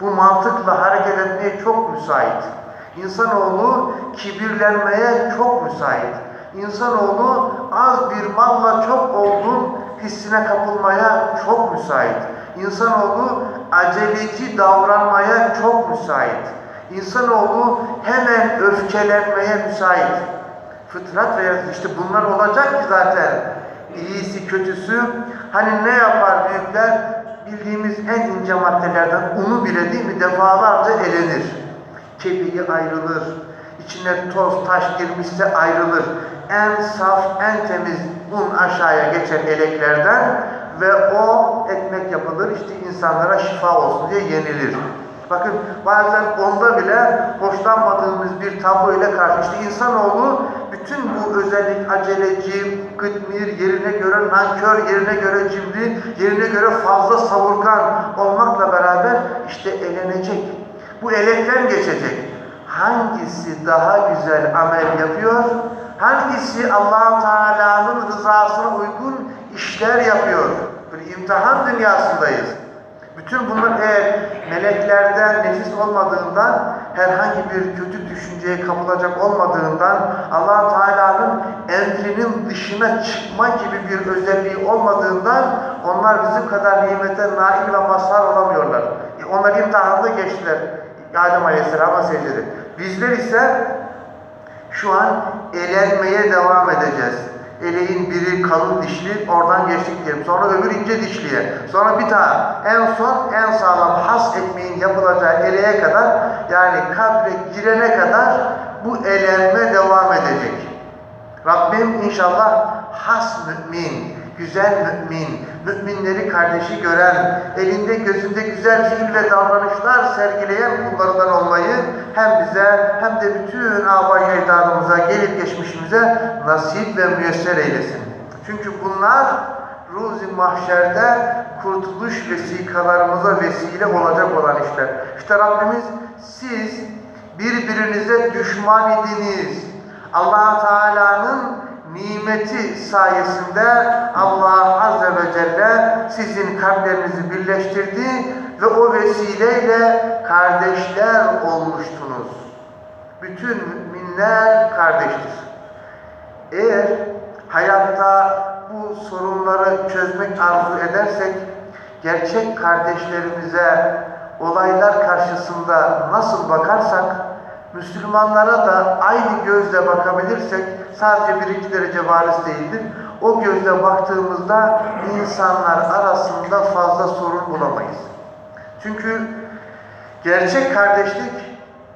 bu mantıkla hareket etmeye çok müsait. İnsanoğlu kibirlenmeye çok müsait. İnsanoğlu az bir malla çok oldun hissine kapılmaya çok müsait. İnsanoğlu aceleci davranmaya çok müsait. İnsanoğlu hemen öfkelenmeye müsait. Fıtrat veya işte bunlar olacak ki zaten iyisi kötüsü. Hani ne yapar büyükler? Bildiğimiz en ince maddelerden unu bile değil mi defalarca elenir. Kepiği ayrılır. İçine toz taş girmişse ayrılır. En saf, en temiz un aşağıya geçer eleklerden ve o ekmek yapılır. İşte insanlara şifa olsun diye yenilir. Bakın bazen onda bile hoşlanmadığımız bir tablo ile karşı. İşte insanoğlu bütün bu özellik aceleci, gıtmir, yerine göre nankör, yerine göre cimri, yerine göre fazla savurgan olmakla beraber işte elenecek. Bu elekten geçecek. Hangisi daha güzel amel yapıyor? Hangisi allah Teala'nın rızasına uygun işler yapıyor? Bir imtihan dünyasındayız. Bütün bunlar eğer meleklerden nefis olmadığından, herhangi bir kötü düşünceye kapılacak olmadığından, allah Teala'nın emrinin dışına çıkma gibi bir özelliği olmadığından onlar bizim kadar nimete nail ve mazhar olamıyorlar. E onlar imtihanda geçtiler. Adem Aleyhisselam'a secdede. Bizler ise şu an elenmeye devam edeceğiz. Eleğin biri kalın dişli, oradan geçtik diyelim. Sonra öbür ince dişliye. Sonra bir daha. En son en sağlam has ekmeğin yapılacağı eleğe kadar, yani kabre girene kadar bu elenme devam edecek. Rabbim inşallah has mümin, güzel mümin, müminleri kardeşi gören, elinde gözünde güzel fiil ve davranışlar sergileyen kullarından olmayı hem bize hem de bütün abayı ecdadımıza, gelip geçmişimize nasip ve müyesser eylesin. Çünkü bunlar ruzi mahşerde kurtuluş vesikalarımıza vesile olacak olan işler. İşte Rabbimiz siz birbirinize düşman idiniz. allah Teala'nın nimeti sayesinde Allah Azze ve Celle sizin kalplerinizi birleştirdi ve o vesileyle kardeşler olmuştunuz. Bütün müminler kardeştir. Eğer hayatta bu sorunları çözmek arzu edersek, gerçek kardeşlerimize olaylar karşısında nasıl bakarsak, Müslümanlara da aynı gözle bakabilirsek, sadece birinci derece varis değildir. O gözle baktığımızda insanlar arasında fazla sorun bulamayız. Çünkü gerçek kardeşlik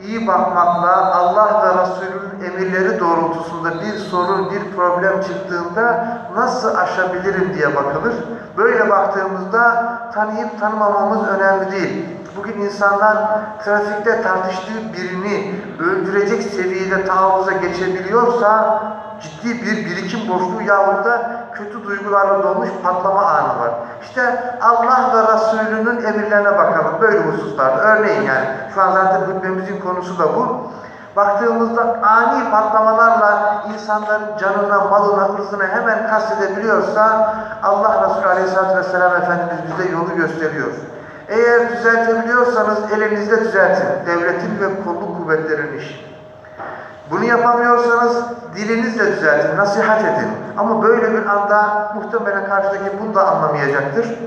iyi bakmakla Allah ve Resulünün emirleri doğrultusunda bir sorun, bir problem çıktığında nasıl aşabilirim diye bakılır. Böyle baktığımızda tanıyıp tanımamamız önemli değil. Bugün insanlar trafikte tartıştığı birini öldürecek seviyede taarruza geçebiliyorsa ciddi bir birikim boşluğu yahut da kötü duygularla dolmuş patlama anı var. İşte Allah ve Resulünün emirlerine bakalım böyle hususlarda. Örneğin yani şu an zaten hutbemizin konusu da bu. Baktığımızda ani patlamalarla insanların canına, malına, hırzına hemen kastedebiliyorsa Allah Resulü Aleyhisselatü Vesselam Efendimiz bize yolu gösteriyor. Eğer düzeltebiliyorsanız elinizde düzeltin. Devletin ve kolluk kuvvetlerinin işi. Bunu yapamıyorsanız dilinizle düzeltin, nasihat edin. Ama böyle bir anda muhtemelen karşıdaki bunu da anlamayacaktır.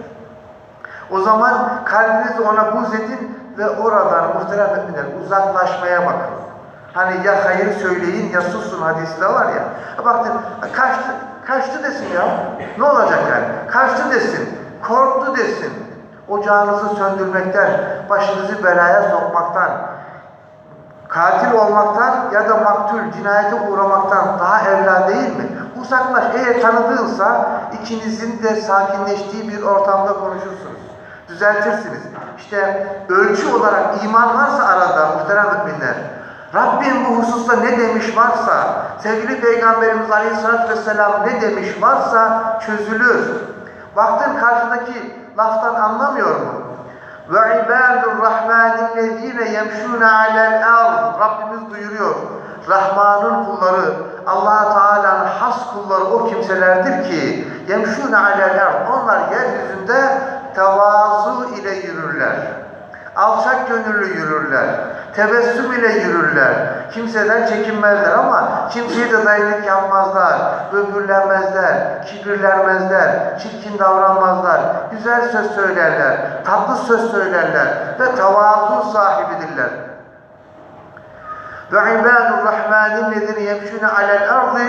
O zaman kalbinizi ona buz edin ve oradan muhterem müminler uzaklaşmaya bakın. Hani ya hayır söyleyin ya susun hadisi de var ya. Baktın kaçtı, kaçtı desin ya. Ne olacak yani? Kaçtı desin, korktu desin. Ocağınızı söndürmekten, başınızı belaya sokmaktan, katil olmaktan ya da maktul, cinayete uğramaktan daha evla değil mi? Uzaklaş. Eğer tanıdığınsa ikinizin de sakinleştiği bir ortamda konuşursunuz. Düzeltirsiniz. İşte ölçü olarak iman varsa arada muhterem müminler, Rabbim bu hususta ne demiş varsa, sevgili Peygamberimiz Aleyhisselatü Vesselam ne demiş varsa çözülür. Baktın karşıdaki laftan anlamıyor mu? Ve ibadur rahmanillezine yemşûne alel ard. Rabbimiz duyuruyor. Rahman'ın kulları, allah Teala'nın has kulları o kimselerdir ki yemşûne alel ard. Onlar yeryüzünde tevazu ile yürürler. Alçak gönüllü yürürler. Tebessüm ile yürürler. Kimseden çekinmezler ama kimseye de dayılık yapmazlar. Böbürlenmezler, kibirlenmezler, çirkin davranmazlar. Güzel söz söylerler, tatlı söz söylerler ve tavazu sahibidirler. Ve ibadur rahmanin lezine yemşune alel ardı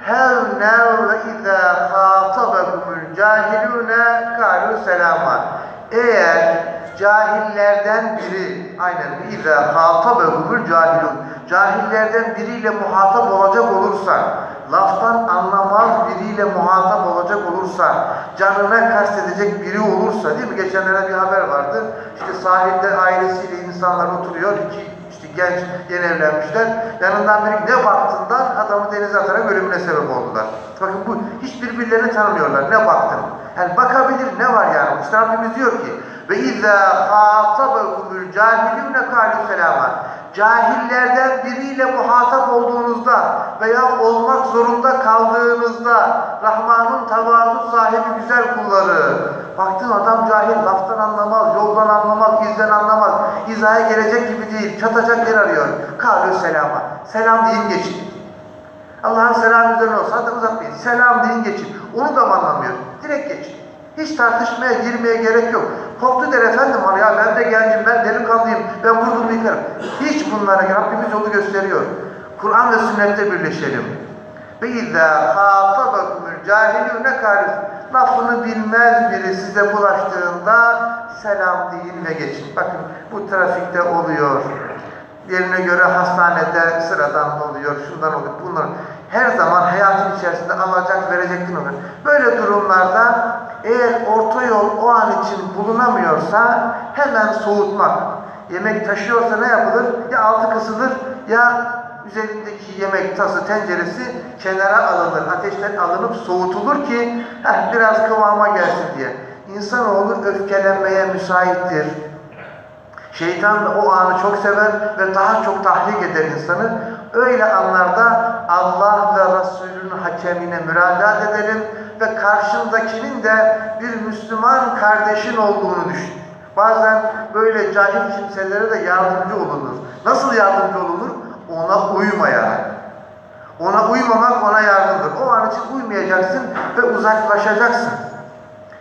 hevnen ve izâ khâtabehumul cahilûne kâlu selâma. Eğer cahillerden biri, aynen izâ khâtabehumul cahilûn, cahillerden biriyle muhatap olacak olursa, laftan anlamaz biriyle muhatap olacak olursa, canına kastedecek biri olursa, değil mi? Geçenlerde bir haber vardı. İşte sahilde ailesiyle insanlar oturuyor, iki işte genç yeni evlenmişler. Yanından biri ne baktığından adamı denize atarak ölümüne sebep oldular. Bakın bu hiç birbirlerini tanımıyorlar. Ne baktın? Yani bakabilir ne var yani? İşte diyor ki ve izâ khâtabehumul cahilûne kâlû selâma. Cahillerden biriyle muhatap olduğunuzda veya olmak zorunda kaldığınızda Rahman'ın tavazu sahibi güzel kulları. Baktın adam cahil, laftan anlamaz, yoldan anlamaz, izden anlamaz. İzaya gelecek gibi değil, çatacak yer arıyor. Kâlû selama. Selam deyin geçin. Allah'ın selamı üzerine olsa hadi uzatmayın. Selam deyin geçin. Onu da mı anlamıyor? Direkt geçin. Hiç tartışmaya girmeye gerek yok. Korktu der efendim var ya ben de gencim, ben delikanlıyım, ben vurduğumu yıkarım. Hiç bunlara Rabbimiz yolu gösteriyor. Kur'an ve sünnette birleşelim. Ve izâ khâtabekumul cahilûne kâlû. Lafını bilmez biri size bulaştığında selam deyin ve geçin. Bakın bu trafikte oluyor. Yerine göre hastanede sıradan oluyor, şundan oluyor, bunlar. Her zaman hayatın içerisinde alacak, verecektin olur. Böyle durumlarda eğer orta yol o an için bulunamıyorsa hemen soğutmak. Yemek taşıyorsa ne yapılır? Ya altı kısılır ya üzerindeki yemek tası, tenceresi kenara alınır. Ateşten alınıp soğutulur ki heh, biraz kıvama gelsin diye. İnsanoğlu öfkelenmeye müsaittir. Şeytan o anı çok sever ve daha çok tahrik eder insanı. Öyle anlarda Allah ve Resulünün hakemine müracaat edelim ve karşındakinin de bir Müslüman kardeşin olduğunu düşün. Bazen böyle cahil kimselere de yardımcı olunur. Nasıl yardımcı olunur? Ona uymayarak. Ona uymamak ona yardımdır. O an için uymayacaksın ve uzaklaşacaksın.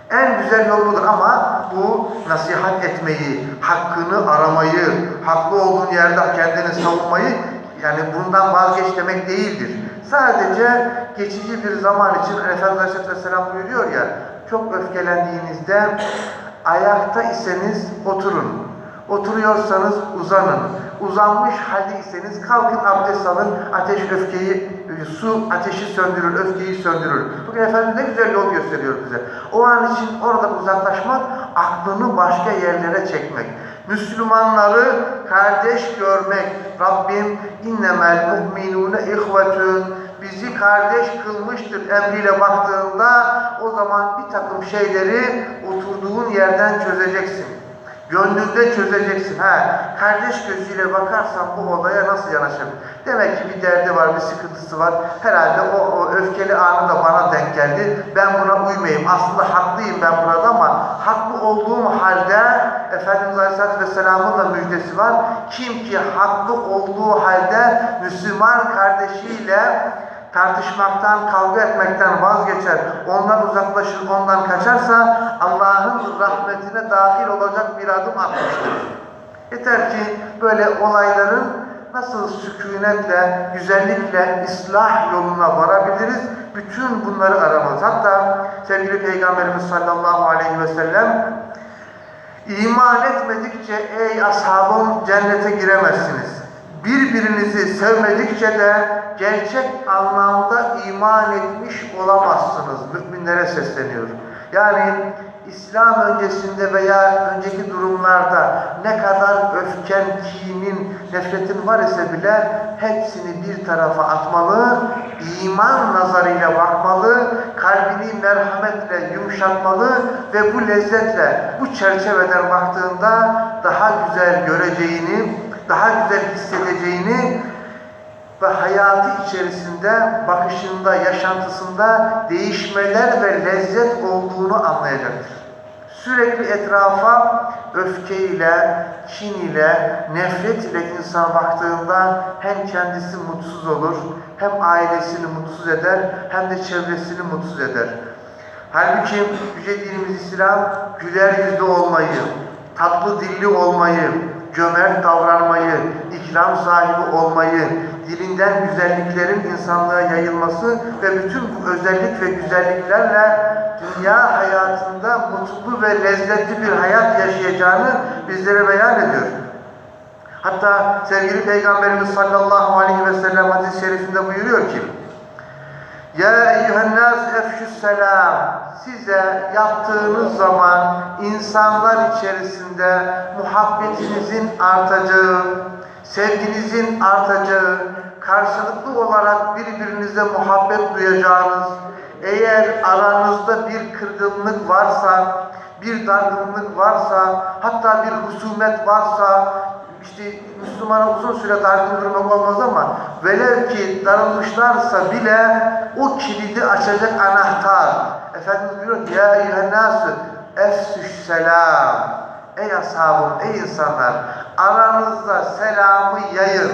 En güzel yol ama bu nasihat etmeyi, hakkını aramayı, haklı olduğun yerde kendini savunmayı yani bundan vazgeç demek değildir. Sadece geçici bir zaman için Efendimiz Aleyhisselatü Vesselam buyuruyor ya çok öfkelendiğinizde ayakta iseniz oturun. Oturuyorsanız uzanın. Uzanmış halde iseniz kalkın abdest alın. Ateş öfkeyi, su ateşi söndürür, öfkeyi söndürür. Bugün Efendimiz ne güzel yol gösteriyor bize. O an için oradan uzaklaşmak, aklını başka yerlere çekmek. Müslümanları kardeş görmek. Rabbim innemel mu'minune ihvetun bizi kardeş kılmıştır emriyle baktığında o zaman bir takım şeyleri oturduğun yerden çözeceksin. Gönlünde çözeceksin. Ha, kardeş gözüyle bakarsan bu olaya nasıl yanaşırım? Demek ki bir derdi var, bir sıkıntısı var. Herhalde o, o öfkeli anı da bana denk geldi. Ben buna uymayayım. Aslında haklıyım ben burada ama haklı olduğum halde Efendimiz Aleyhisselatü Vesselam'ın da müjdesi var. Kim ki haklı olduğu halde Müslüman kardeşiyle tartışmaktan, kavga etmekten vazgeçer, ondan uzaklaşır, ondan kaçarsa Allah'ın rahmetine dahil olacak bir adım atmıştır. Yeter ki böyle olayların nasıl sükunetle, güzellikle, ıslah yoluna varabiliriz, bütün bunları aramız. Hatta sevgili Peygamberimiz sallallahu aleyhi ve sellem iman etmedikçe ey ashabım cennete giremezsiniz birbirinizi sevmedikçe de gerçek anlamda iman etmiş olamazsınız. Müminlere sesleniyor. Yani İslam öncesinde veya önceki durumlarda ne kadar öfken, kinin, nefretin var ise bile hepsini bir tarafa atmalı, iman nazarıyla bakmalı, kalbini merhametle yumuşatmalı ve bu lezzetle, bu çerçeveden baktığında daha güzel göreceğini, daha güzel hissedeceğini ve hayatı içerisinde, bakışında, yaşantısında değişmeler ve lezzet olduğunu anlayacaktır. Sürekli etrafa öfkeyle, kin ile, nefret ile insan baktığında hem kendisi mutsuz olur, hem ailesini mutsuz eder, hem de çevresini mutsuz eder. Halbuki Yüce Dinimiz İslam güler yüzlü olmayı, tatlı dilli olmayı, cömert davranmayı, ikram sahibi olmayı, dilinden güzelliklerin insanlığa yayılması ve bütün bu özellik ve güzelliklerle dünya hayatında mutlu ve lezzetli bir hayat yaşayacağını bizlere beyan ediyor. Hatta sevgili Peygamberimiz sallallahu aleyhi ve sellem hadis-i şerifinde buyuruyor ki ya eyyühennâs efşüs selam. Size yaptığınız zaman insanlar içerisinde muhabbetinizin artacağı, sevginizin artacağı, karşılıklı olarak birbirinize muhabbet duyacağınız, eğer aranızda bir kırgınlık varsa, bir dargınlık varsa, hatta bir husumet varsa, işte Müslümana uzun süre dargın durmak olmaz ama velev ki darılmışlarsa bile o kilidi açacak anahtar. Efendimiz buyuruyor ki ya eyyühennâsü efsüş selam. Ey ashabım, ey insanlar aranızda selamı yayın.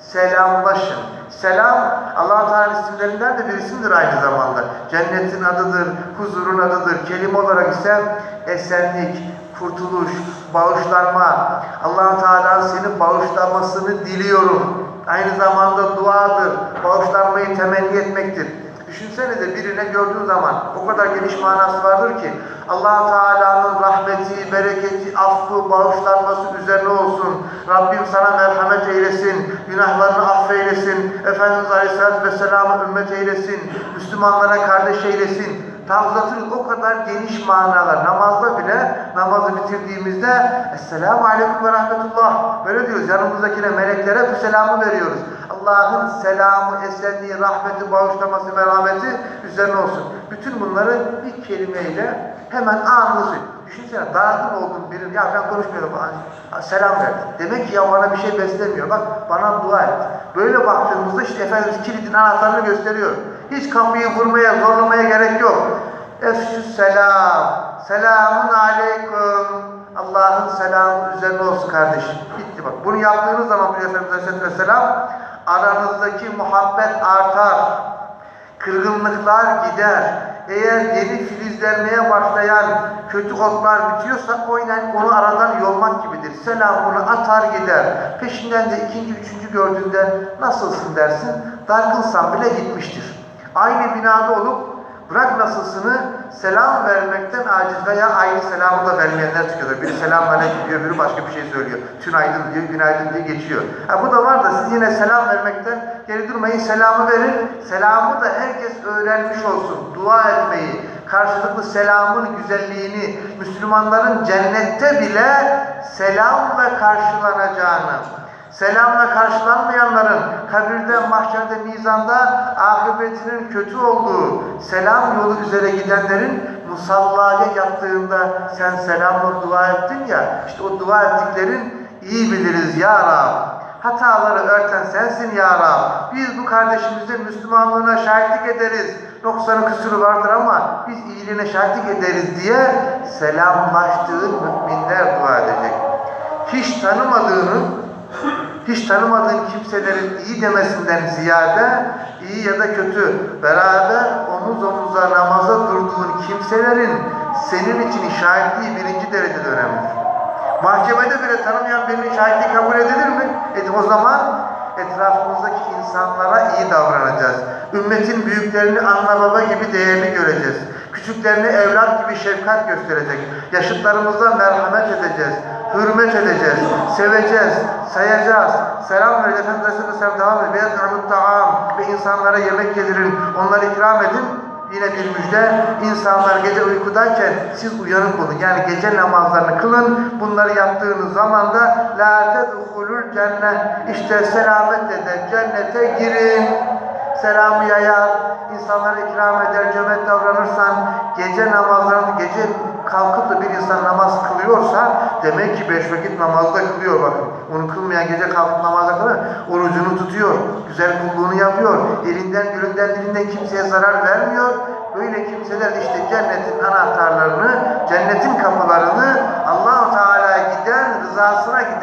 Selamlaşın. Selam Allah Teala isimlerinden de bir isimdir aynı zamanda. Cennetin adıdır, huzurun adıdır. Kelime olarak ise esenlik, kurtuluş, bağışlanma. allah Teala seni bağışlamasını diliyorum. Aynı zamanda duadır. Bağışlanmayı temenni etmektir. Düşünsenize birine gördüğün zaman o kadar geniş manası vardır ki allah Teala'nın rahmeti, bereketi, affı, bağışlanması üzerine olsun. Rabbim sana merhamet eylesin, günahlarını affeylesin, Efendimiz Aleyhisselatü Vesselam'a ümmet eylesin, Müslümanlara kardeş eylesin. Ta uzatırız o kadar geniş manalar. Namazda bile namazı bitirdiğimizde Esselamu Aleyküm ve Rahmetullah böyle diyoruz. Yanımızdakine meleklere bu selamı veriyoruz. Allah'ın selamı, esenliği, rahmeti, bağışlaması, merhameti üzerine olsun. Bütün bunları bir kelimeyle hemen söylüyor. Düşünsene dargın oldun birin, ya ben konuşmuyorum, selam ver. Demek ki ya bana bir şey beslemiyor. Bak bana dua et. Böyle baktığımızda işte Efendimiz kilidin anahtarını gösteriyor. Hiç kapıyı vurmaya, zorlamaya gerek yok. Efşü selam. Selamun aleyküm. Allah'ın selamı üzerine olsun kardeşim. Bitti bak. Bunu yaptığınız zaman Efendimiz Aleyhisselatü Vesselam aranızdaki muhabbet artar. Kırgınlıklar gider. Eğer yeni filizlenmeye başlayan kötü otlar bitiyorsa oynan onu aradan yolmak gibidir. Selamını atar gider. Peşinden de ikinci, üçüncü gördüğünde nasılsın dersin. Dargınsan bile gitmiştir. Aynı binada olup bırak nasılsını selam vermekten aciz veya aynı selamı da vermeyenler çıkıyorlar. Biri selam aleyküm diyor, biri başka bir şey söylüyor. Tünaydın diyor, günaydın diye geçiyor. Ha, bu da var da siz yine selam vermekten geri durmayın, selamı verin. Selamı da herkes öğrenmiş olsun. Dua etmeyi, karşılıklı selamın güzelliğini, Müslümanların cennette bile selamla karşılanacağını, Selamla karşılanmayanların kabirde, mahşerde, mizanda akıbetinin kötü olduğu, selam yolu üzere gidenlerin musallaya yattığında sen selamla dua ettin ya, işte o dua ettiklerin iyi biliriz ya Rab. Hataları örten sensin ya Rab. Biz bu kardeşimizin Müslümanlığına şahitlik ederiz. Noksanı kusuru vardır ama biz iyiliğine şahitlik ederiz diye selamlaştığın müminler dua edecek. Hiç tanımadığını hiç tanımadığın kimselerin iyi demesinden ziyade iyi ya da kötü beraber omuz omuza namaza durduğun kimselerin senin için şahitliği birinci derecede önemlidir. Mahkemede bile tanımayan birinin şahitliği kabul edilir mi? E o zaman etrafımızdaki insanlara iyi davranacağız. Ümmetin büyüklerini anne baba gibi değerli göreceğiz. Küçüklerine evlat gibi şefkat gösterecek. Yaşıtlarımıza merhamet edeceğiz. Hürmet edeceğiz. Seveceğiz. Sayacağız. Selam vereceğiz. Efendimiz Aleyhisselam devam ediyor. Beyaz'ı ta'am ve insanlara yemek yedirin. Onları ikram edin. Yine bir müjde, insanlar gece uykudayken siz uyanık olun. Yani gece namazlarını kılın. Bunları yaptığınız zaman da la tedhulul cennet. İşte selametle de cennete girin. Selamı yayar, insanlara ikram eder, cömert davranırsan, gece namazlarını, gece kalkıp da bir insan namaz kılıyorsa demek ki beş vakit namazda kılıyor bakın. Onu kılmayan gece kalkıp namazda kılıyor, orucunu tutuyor, güzel kulluğunu yapıyor, elinden, gülünden, dilinden kimseye zarar vermiyor. Böyle kimseler işte cennetin anahtarlarını, cennetin kapılarını Allah-u Teala'ya giden, rızasına giden